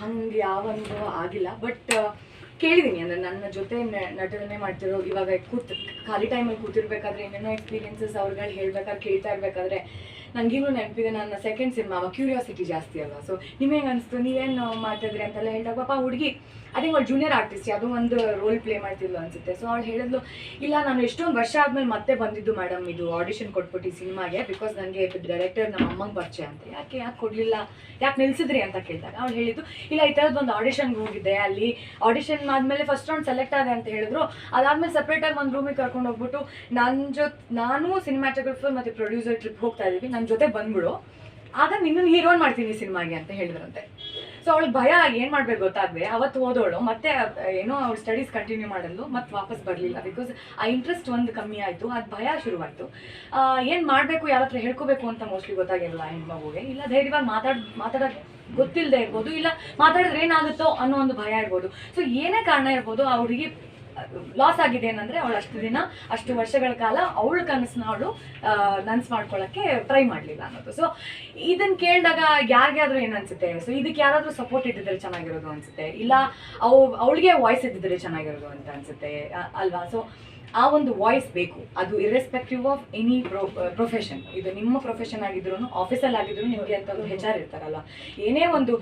ಹಂಗೆ ಯಾವ ಅನುಭವ ಆಗಿಲ್ಲ ಬಟ್ ಕೇಳಿದ್ದೀನಿ ಅಂದರೆ ನನ್ನ ಜೊತೆ ನಟನೆ ಮಾಡ್ತಿರೋ ಇವಾಗ ಕೂತ್, ಖಾಲಿ ಟೈಮಲ್ಲಿ ಕೂತಿರ್ಬೇಕಾದ್ರೆ ಏನೇನೋ ಎಕ್ಸ್ಪೀರಿಯನ್ಸಸ್ ಅವ್ರುಗಳು ಹೇಳ್ಬೇಕಾದ್ರೆ, ಕೇಳ್ತಾ ಇರ್ಬೇಕಾದ್ರೆ ನನಗಿನ್ನೂ ನೆನಪಿದೆ ನನ್ನ ಸೆಕೆಂಡ್ ಸಿನಿಮಾ ಕ್ಯೂರಿಯಾಸಿಟಿ ಜಾಸ್ತಿ ಅಲ್ವಾ? ಸೊ ನಿಮಗೆ ಅನಿಸ್ತು? ನೀವೇನು ಮಾಡ್ತಿದ್ರಿ ಅಂತೆಲ್ಲ ಹೇಳಿದಾಗ, ಪಾಪ ಹುಡುಗಿ, ಅದೇ ಅವಳು ಜೂನಿಯರ್ ಆರ್ಟಿಸ್ಟ್ ಅದು ಒಂದು ರೋಲ್ ಪ್ಲೇ ಮಾಡ್ತಿದ್ಲು ಅನ್ಸುತ್ತೆ. ಸೊ ಅವಳು ಹೇಳಿದ್ಲು, ಇಲ್ಲ, ನಾನು ಎಷ್ಟೊಂದು ವರ್ಷ ಆದ್ಮೇಲೆ ಮತ್ತೆ ಬಂದಿದ್ದು ಮೇಡಮ್ ಇದು ಆಡಿಷನ್ ಕೊಟ್ಬಿಟ್ಟು ಈ ಸಿನಿಮಾಗೆ ಬಿಕಾಸ್ ನನಗೆ ಡೈರೆಕ್ಟರ್ ನಮ್ಮ ಅಮ್ಮಂಗೆ ಪರಿಚಯ ಅಂತ. ಯಾಕೆ ಯಾಕೆ ಕೊಡಲಿಲ್ಲ? ಯಾಕೆ ನಿಲ್ಸಿದ್ರಿ ಅಂತ ಕೇಳಿದಾಗ, ಅವಳು ಹೇಳಿದ್ದು, ಇಲ್ಲ, ಈ ಥರದ್ದು ಒಂದು ಆಡಿಷನ್ಗೆ ಹೋಗಿದ್ದೆ, ಅಲ್ಲಿ ಆಡಿಷನ್ ಆದಮೇಲೆ ಫಸ್ಟ್ ರೌಂಡ್ ಸೆಲೆಕ್ಟ್ ಆದೆ ಅಂತ ಹೇಳಿದ್ರು. ಅದಾದ್ಮೇಲೆ ಸಪ್ರೇಟಾಗಿ ಒಂದು ರೂಮಿಗೆ ಕರ್ಕೊಂಡು ಹೋಗ್ಬಿಟ್ಟು ನನ್ನ ಜೊತೆ, ನಾನು ಸಿನಿಮಾಟೋಗ್ರಫರ್ ಮತ್ತೆ ಪ್ರೊಡ್ಯೂಸರ್ ಟ್ರಿಪ್ ಹೋಗ್ತಾ ಇದ್ದೀವಿ. ನನ್ನ ಜೊತೆ ಬಂದ್ಬಿಡು. ಆಗ ನಿನ್ನನ್ನು ಹೀರೋನ್ ಮಾಡ್ತೀನಿ ಸಿನಿಮಾಗೆ ಅಂತ ಹೇಳಿದ್ರಂತೆ. ಸೊ ಅವಳಿಗೆ ಭಯ ಏನು ಮಾಡ್ಬೇಕು ಅವತ್ತು ಓದೋಳು. ಮತ್ತೆ ಏನೋ ಅವಳು ಸ್ಟಡೀಸ್ ಕಂಟಿನ್ಯೂ ಮಾಡಲು, ಮತ್ತೆ ವಾಪಸ್ ಬರಲಿಲ್ಲ ಬಿಕಾಸ್ ಆ ಇಂಟ್ರೆಸ್ಟ್ ಒಂದು ಕಮ್ಮಿ ಆಯಿತು. ಅದು ಭಯ ಶುರುವಾಯಿತು. ಏನು ಮಾಡಬೇಕು, ಯಾರ ಹತ್ರ ಹೇಳ್ಕೋಬೇಕು ಅಂತ ಮೋಸ್ಟ್ಲಿ ಗೊತ್ತಾಗಿರಲ್ಲ ಹೆಣ್ಮಗುಗೆ. ಇಲ್ಲ, ಧೈರ್ಯವಾಗಿ ಮಾತಾಡ್ ಮಾತಾಡೋಕ್ಕೆ ಗೊತ್ತಿಲ್ಲದೆ ಇರ್ಬೋದು. ಇಲ್ಲ, ಮಾತಾಡಿದ್ರೆ ಏನಾಗುತ್ತೋ ಅನ್ನೋ ಒಂದು ಭಯ ಇರ್ಬೋದು. ಸೊ ಏನೇ ಕಾರಣ ಇರ್ಬೋದು ಹುಡುಗಿ ಲಾಸ್ ಆಗಿದೆ ಏನಂದ್ರೆ ಅವಳು ಅಷ್ಟು ದಿನ, ಅಷ್ಟು ವರ್ಷಗಳ ಕಾಲ ಅವಳ ಕನಸನ್ನ ಅವಳು ನನ್ಸ್ ಮಾಡ್ಕೊಳ್ಳೋಕ್ಕೆ ಟ್ರೈ ಮಾಡಲಿಲ್ಲ ಅನ್ನೋದು. ಸೊ ಇದನ್ನ ಕೇಳಿದಾಗ ಯಾರಿಗಾದ್ರೂ ಏನು ಅನ್ಸುತ್ತೆ? ಸೊ ಇದಕ್ಕೆ ಯಾರಾದ್ರೂ ಸಪೋರ್ಟ್ ಇದ್ದಿದ್ರೆ ಚೆನ್ನಾಗಿರೋದು ಅನ್ಸುತ್ತೆ? ಇಲ್ಲ ಅವ್, ಅವಳಿಗೆ ವಾಯ್ಸ್ ಇದ್ದಿದ್ರೆ ಚೆನ್ನಾಗಿರೋದು ಅಂತ ಅನ್ಸುತ್ತೆ ಅಲ್ವಾ? ಸೊ ಆ ಒಂದು ವಾಯ್ಸ್ ಬೇಕು. ಅದು irrespective of any pro profession ಇದು ನಿಮ್ಮ ಪ್ರೊಫೆಷನ್ ಆಗಿದ್ರು ಆಫೀಸಲ್ಲಿ ಆಗಿದ್ರು ನಿಮಗೆ ಅಂತ ಒಂದು ಹೆಚ್ ಆರ್ ಇರ್ತಾರಲ್ಲ. ಏನೇ ಒಂದು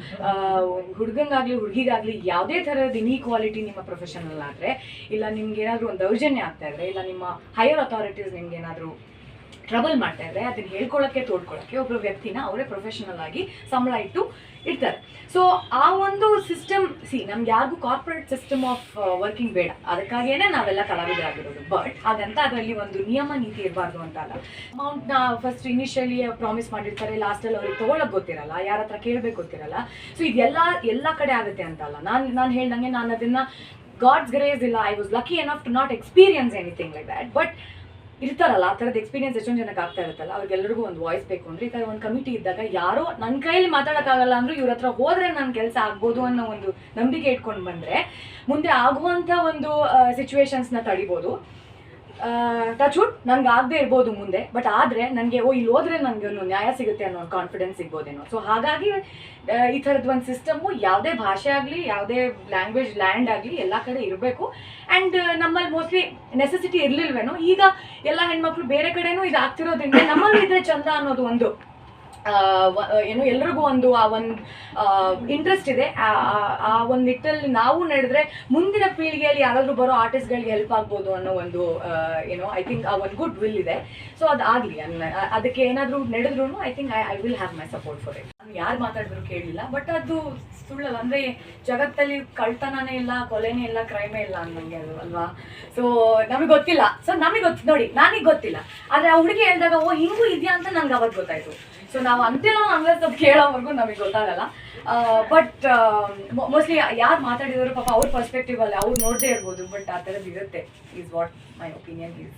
ಹುಡುಗಂಗಾಗ್ಲಿ, ಹುಡುಗಿಗಾಗ್ಲಿ ಯಾವುದೇ ಥರದ ಇನ್ಈಕ್ವಾಲಿಟಿ ನಿಮ್ಮ ಪ್ರೊಫೆಷನಲ್ ಆದರೆ ಇಲ್ಲ ನಿಮ್ಗೆ ಏನಾದರೂ ಒಂದು ದೌರ್ಜನ್ಯ ಆಗ್ತಾ ಇದ್ರೆ, ಇಲ್ಲ ನಿಮ್ಮ ಹೈಯರ್ ಅಥಾರಿಟೀಸ್ ನಿಮ್ಗೆ ಏನಾದರೂ ಟ್ರಬಲ್ ಮಾಡ್ತಾ ಇದ್ರೆ, ಅದನ್ನ ಹೇಳ್ಕೊಳಕ್ಕೆ, ತೋಡ್ಕೊಳಕ್ಕೆ ಒಬ್ಬರು ವ್ಯಕ್ತಿನ ಅವರೇ ಪ್ರೊಫೆಷನಲ್ ಆಗಿ ಸಂಬಳ ಇಟ್ಟು ಇರ್ತಾರೆ ಸೊ ಆ ಒಂದು ಸಿಸ್ಟಮ್ ಸಿ ನಮ್ಗೆ ಯಾರಿಗೂ ಕಾರ್ಪೊರೇಟ್ ಸಿಸ್ಟಮ್ ಆಫ್ ವರ್ಕಿಂಗ್ ಬೇಡ. ಅದಕ್ಕಾಗೇನೆ ನಾವೆಲ್ಲ ಕಲಾವಿದರಾಗಿರೋದು. ಬಟ್ ಹಾಗಂತ ಅದರಲ್ಲಿ ಒಂದು ನಿಯಮ, ನೀತಿ ಇರಬಾರ್ದು ಅಂತ ಅಲ್ಲ ಅಮೌಂಟ್ನ ಫಸ್ಟ್ ಇನಿಷಿಯಲಿ ಪ್ರಾಮಿಸ್ ಮಾಡಿರ್ತಾರೆ ಲಾಸ್ಟಲ್ಲಿ ಅವ್ರಿಗೆ ತಗೊಳ್ಳೋಕೆ ಗೊತ್ತಿರಲ್ಲ, ಯಾರ ಹತ್ರ ಕೇಳ್ಬೇಕು ಗೊತ್ತಿರಲ್ಲ. ಸೊ ಇದೆಲ್ಲ ಎಲ್ಲ ಕಡೆ ಆಗುತ್ತೆ ಅಂತ ಅಲ್ಲ ನಾನು ನಾನು ಹೇಳ್ದಂಗೆ ನಾನು ಅದನ್ನ ಗಾಡ್ಸ್ ಗ್ರೇಸ್ ಇಲ್ಲ I was lucky enough to not experience anything like that but ಇರ್ತಾರಲ್ಲ, ಆ ಥರದ ಎಕ್ಸ್ಪೀರಿಯನ್ಸ್ ಎಷ್ಟೊಂದು ಜನಕ್ಕೆ ಆಗ್ತಾ ಇರುತ್ತಲ್ಲ ಅವ್ರಿಗೆಲ್ಲರಿಗೂ ಒಂದು ವಾಯ್ಸ್ ಬೇಕು ಅಂದ್ರೆ ಈ ಥರ ಒಂದು ಕಮಿಟಿ ಇದ್ದಾಗ ಯಾರೋ ನನ್ನ ಕೈಯಲ್ಲಿ ಮಾತಾಡೋಕ್ಕಾಗಲ್ಲ ಅಂದ್ರೂ ಇವ್ರ ಹತ್ರ ಹೋದ್ರೆ ನನ್ನ ಕೆಲಸ ಆಗ್ಬೋದು ಅನ್ನೋ ಒಂದು ನಂಬಿಕೆ ಇಟ್ಕೊಂಡು ಬಂದ್ರೆ, ಮುಂದೆ ಆಗುವಂಥ ಒಂದು ಸಿಚುವೇಶನ್ಸ್ನ ತಡಿಬೋದು. ಟಚ್ವುಡ್ ನಂಗೆ ಆಗದೆ ಇರ್ಬೋದು ಮುಂದೆ ಬಟ್ ಆದರೆ ನನಗೆ, ಓ, ಇಲ್ಲಿ ಹೋದ್ರೆ ನನಗೆ ಒಂದು ನ್ಯಾಯ ಸಿಗುತ್ತೆ ಅನ್ನೋ ಕಾನ್ಫಿಡೆನ್ಸ್ ಸಿಗ್ಬೋದೇನೋ ಸೊ ಹಾಗಾಗಿ ಈ ಥರದ್ದು ಒಂದು ಸಿಸ್ಟಮು ಯಾವುದೇ ಭಾಷೆ ಆಗಲಿ, ಯಾವುದೇ ಲ್ಯಾಂಗ್ವೇಜ್ ಲ್ಯಾಂಡ್ ಆಗಲಿ ಎಲ್ಲ ಕಡೆ ಇರಬೇಕು. ಆ್ಯಂಡ್ ನಮ್ಮಲ್ಲಿ ಮೋಸ್ಟ್ಲಿ ನೆಸೆಸಿಟಿ ಇರಲಿಲ್ವೇನೋ, ಈಗ ಎಲ್ಲ ಹೆಣ್ಮಕ್ಳು ಬೇರೆ ಕಡೆನೂ ಇದು ಆಗ್ತಿರೋದ್ರಿಂದ ನಮ್ಮಲ್ಲಿ ಇದ್ರೆ ಚಂದ ಅನ್ನೋದು ಒಂದು ಏನು, ಎಲ್ರಿಗೂ ಒಂದು ಆ ಒಂದು ಇಂಟ್ರೆಸ್ಟ್ ಇದೆ. ಆ- ಒಂದು ನಿಟ್ಟಲ್ಲಿ ನಾವು ನಡೆದ್ರೆ ಮುಂದಿನ ಪೀಳಿಗೆಯಲ್ಲಿ ಯಾರಾದರೂ ಬರೋ ಆರ್ಟಿಸ್ಟ್ಗಳಿಗೆ ಹೆಲ್ಪ್ ಆಗ್ಬೋದು ಅನ್ನೋ ಒಂದು ಏನೋ ಐ ಥಿಂಕ್ ಆ ಒಂದು ಗುಡ್ ವಿಲ್ ಇದೆ. ಸೊ ಅದು ಆಗಲಿ ಅದಕ್ಕೆ ಏನಾದರೂ ನಡೆದ್ರೂ I think I I will have my support for it ಯಾರು ಮಾತಾಡಿದ್ರು ಕೇಳಿಲ್ಲ ಬಟ್ ಅದು ಸುಳ್ಳಲ್ಲ. ಅಂದರೆ ಜಗತ್ತಲ್ಲಿ ಕಳ್ತನನೇ ಇಲ್ಲ, ಕೊಲೆನೇ ಇಲ್ಲ ಕ್ರೈಮೇ ಇಲ್ಲ ಅನ್ನಂಗೆ ಅದು ಅಲ್ವಾ? ಸೊ ನಮಗೆ ಗೊತ್ತಿಲ್ಲ. ಸೊ ನಮಗೆ ಗೊತ್ತು ನೋಡಿ, ನನಗೆ ಗೊತ್ತಿಲ್ಲ. ಆದರೆ ಆ ಹುಡುಗಿ ಹೇಳಿದಾಗ, ಓ, ಹಿಂಗೂ ಇದೆಯಾ ಅಂತ ನಂಗೆ ಅವತ್ತು ಗೊತ್ತಾಯಿತು. ಸೊ ನಾವು ಅಂತೆಲ್ಲ ಹಂಗೆ ಸ್ವಲ್ಪ ಕೇಳೋವರೆಗೂ ನಮಗೆ ಗೊತ್ತಾಗಲ್ಲ. ಬಟ್ ಮೋಸ್ಟ್ಲಿ ಯಾರು ಮಾತಾಡಿದ್ರು ಪಾಪ ಅವ್ರ ಪರ್ಸ್ಪೆಕ್ಟಿವ್ ಅಲ್ಲಿ ಅವ್ರು ನೋಡದೇ ಇರ್ಬೋದು ಬಟ್ ಆ ಥರದ್ದು ಇರುತ್ತೆ is what my opinion is